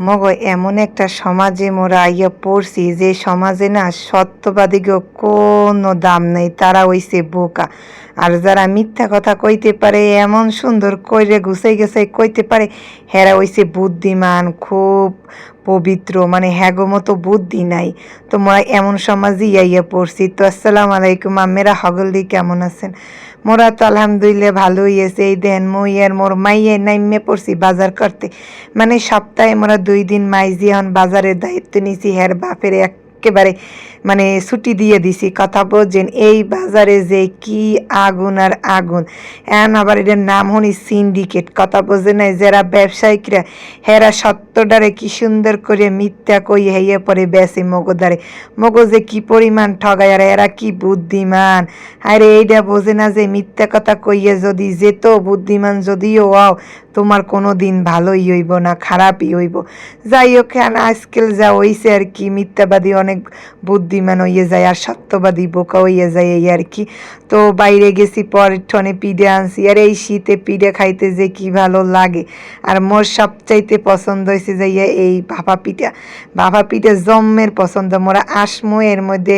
Mug, এমন একটা সমাজে মোরা আইয়া পড়ছি যে সমাজে না সত্যবাদীকে কোনো দাম নেই, তারা হইছে বোকা। আর যারা মিথ্যা কথা কইতে পারে, এমন সুন্দর কইরে গুছাই গেছাই কইতে পারে, হেরা হইছে বুদ্ধিমান, খুব পবিত্র মানে হ্যাগো মতো বুদ্ধি নাই। তো মোরা এমন সমাজে ইয়া পড়ছি। তো আসসালামু আলাইকুম আমেরা হগলদি কেমন আছেন? মোরা তো আলহামদুলিল্লাহ ভালোই আছে। এই দেন মই আর মোর মাইয়ে নাইমে পড়ছি বাজার করতে। মানে সপ্তাহে মোরা দুই দিন মাইজি বাজারের দায়িত্ব নিছি হের বাপের একেবারে মানে ছুটি দিয়ে দিছি। কথা বোঝেন এই বাজারে যে কি আগুন আর আগুন? এখন আবার এটার নাম হনি সিন্ডিকেট। কথা বোঝে নাই যারা ব্যবসায়িকরা, হেরা সত্যটারে কি সুন্দর করে মিথ্যা কই হেয়ে পরে বেসে মগদারে মগো যে কি পরিমাণ ঠগায়, আর এরা কি বুদ্ধিমান? আরে এইটা বোঝে না যে মিথ্যা কথা কইয়ে যদি যেত, বুদ্ধিমান যদিও, ওয়াও, তোমার কোনো দিন ভালোই হইব না, খারাপই হইব। যাই হোক আজকাল যা হইছে আর কি, মিথ্যাবাদী অনেক বুদ্ধিমান হইয়ে যায় আর সত্যবাদী বোকা হইয়ে যায় এই আর কি। তো বাইরে গেছি পর ঠনে পিঠে আনছি। আর এই শীতে পিঠে খাইতে যে কি ভালো লাগে। আর মোর সবচাইতে পছন্দ হয়েছে যে এই ভাপা পিঠা। ভাপা পিঠা জম্মের পছন্দ। মোরা আসমো, এর মধ্যে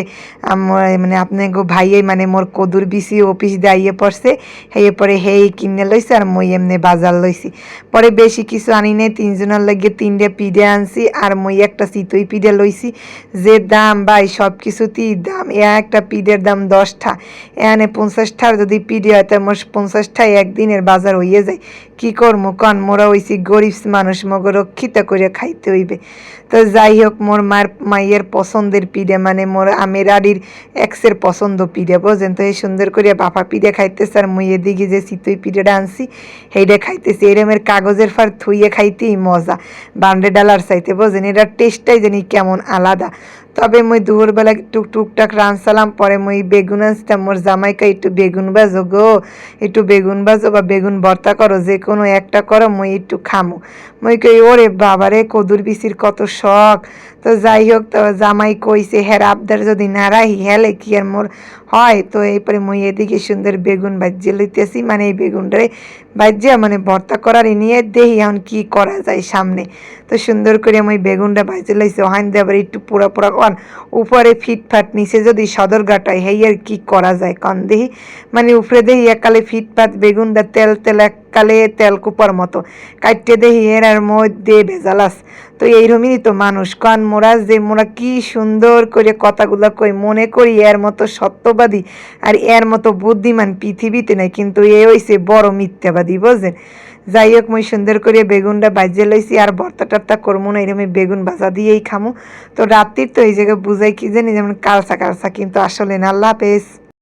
মানে আপনি ভাইয়ে মানে মোর কদুর বিসি অফিস দাইয়ে পড়ছে। হেয়ে পরে হেই কিনে লইছে আর মই এমনি বাজার লইছি। পরে বেশি কিছু আনি নাই। তিনজনের লাগে তিনটে পিঠে আনছি আর মই একটা চিতই পিঠে লইছি। যে দাম ভাই সব কিছুতেই দাম। এ একটা পিঠের দাম দশটা। এখানে পঞ্চাশটার যদি পিঠে হয় তো মোর পঞ্চাশটায় একদিনের বাজার হইয়ে যায়। কি করব কন মোরা হইছি গরিব মানুষ মগ রক্ষিত করে খাইতে হইবে। তো যাই হোক, মোর মার, মাইয়ের পছন্দের পিডে মানে মোর আমের আড়ির এক্সের পছন্দ পিঠে বোঝেন তো এই সুন্দর করে বাপা পিডে খাইতেছে, আর মুই এদিকে যে চিতই পিঠেটা আনছি সেইটা খাইতেছি। এরমের কাগজের ফার থুইয়ে খাইতেই মজা, বান্ডে ডালার চাইতে বোঝেন এটার টেস্টটাই জানি কেমন আলাদা। তবে মুই দুপুরবেলা একটু টুকটাক রানসালাম পরে মুই বেগুন আনছিলাম, মোর জামাইকা একটু বেগুন বাজো গো একটু বেগুন বাজো বা বেগুন ভর্তা করো, যে কোনো একটা করো, মুই একটু খামো। মুই কই, ওরে বাবারে, কদুর বিচির কত শখ। তো যাই হোক, তো জামাই কইছে হের আবদার যদি না রাহি, হেলে কি আর মোর হয়? তো এরপরে মুই এদিকে সুন্দর বেগুন ভাজিয়ে লইতেছি মানে এই বেগুনটারে ভাজিয়া মানে ভর্তা করার নিয়ে দেহি এখন কি করা যায় সামনে। তো সুন্দর করে আমি বেগুনটা ভাজে লাইছি ওহান দিয়ে আবার একটু পুরা পুরা কন উপরে ফিটফাট নিচে যদি সদর হেই আর কি করা যায় কন দেহি? মানে উপরে দেহি একালে ফিটফাট বেগুনটা তেল তেল এককালে তেল কুপার মতো। কাটতে দেহি এর আর মধ্যে ভেজালাস তো এইরকমই তো মানুষ কন, মোরা যে মোরা কি সুন্দর করে কথাগুলো কই, মনে করি এর মতো সত্যবাদী আর এর মতো বুদ্ধিমান পৃথিবীতে নাই, কিন্তু এ হইছে বড় মিথ্যাবাদী বুঝলেন যাই হোক মুই সুন্দর করে বেগুনটা বাজিয়ে লইছি আর ভর্তা টর্তা করব না এরকম বেগুন ভাজা দিয়েই খামু। তো রাত্রির তো এই জায়গায় বুঝাই কি জানি, যেমন কালসা কালসা কিন্তু আসলে না, আল্লাহ হাফেজ।